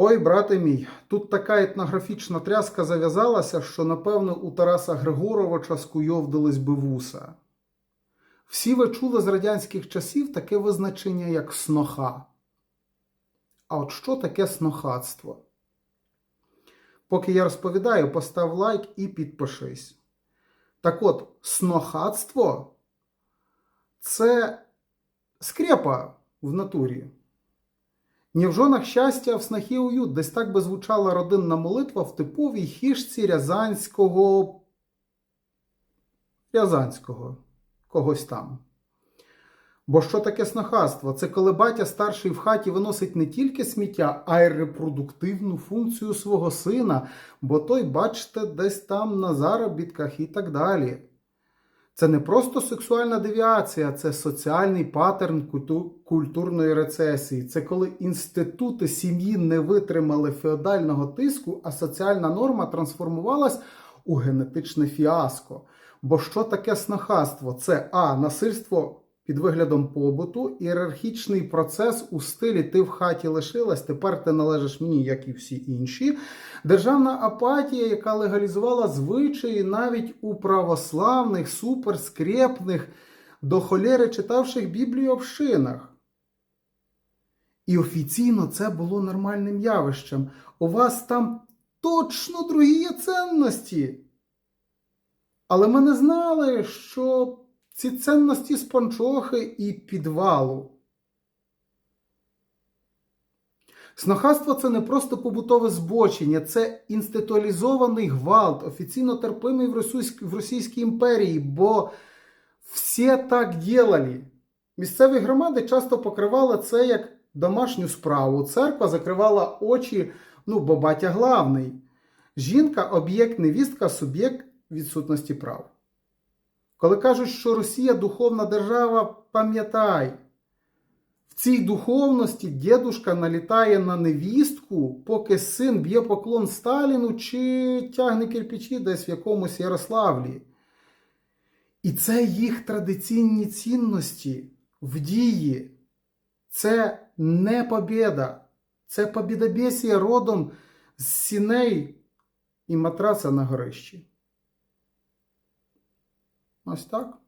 Ой, брате мій, тут така етнографічна тряска зав'язалася, що, напевно, у Тараса Григоровича скуйовдились би вуса. Всі ви чули з радянських часів таке визначення, як сноха. А от що таке снохатство? Поки я розповідаю, постав лайк і підпишись. Так от, снохатство це скрепа в натурі. Ні в жонах щастя, в снахі уют. Десь так би звучала родинна молитва в типовій хішці Рязанського. Рязанського когось там. Бо що таке снохатство? Це коли батя старший в хаті виносить не тільки сміття, а й репродуктивну функцію свого сина, бо той, бачите, десь там на заробітках і так далі. Це не просто сексуальна девіація, це соціальний паттерн культурної рецесії. Це коли інститути сім'ї не витримали феодального тиску, а соціальна норма трансформувалась у генетичне фіаско. Бо що таке снохаство? Це А. Насильство під виглядом побуту, ієрархічний процес у стилі ти в хаті лишилась, тепер ти належиш мені, як і всі інші. Державна апатія, яка легалізувала звичаї навіть у православних, суперскрепних, до холєри читавших Біблію общинах. І офіційно це було нормальним явищем. У вас там точно другі є цінності. Але ми не знали, що ці цінності з панчохи і підвалу. Снохатство це не просто побутове збочення, це інституалізований гвалт, офіційно терпимий в Російській, в Російській імперії, бо всі так ділали. Місцеві громади часто покривали це як домашню справу. Церква закривала очі, ну, бо батя главний. Жінка, об'єкт, невістка, суб'єкт відсутності прав. Коли кажуть, що Росія духовна держава, пам'ятай, в цій духовності дідушка налітає на невістку, поки син б'є поклон Сталіну чи тягне кирпичі десь в якомусь Ярославлі. І це їх традиційні цінності в дії. Це не побєда, це побідобєсія родом з сіней і матраца на горищі. Ось так.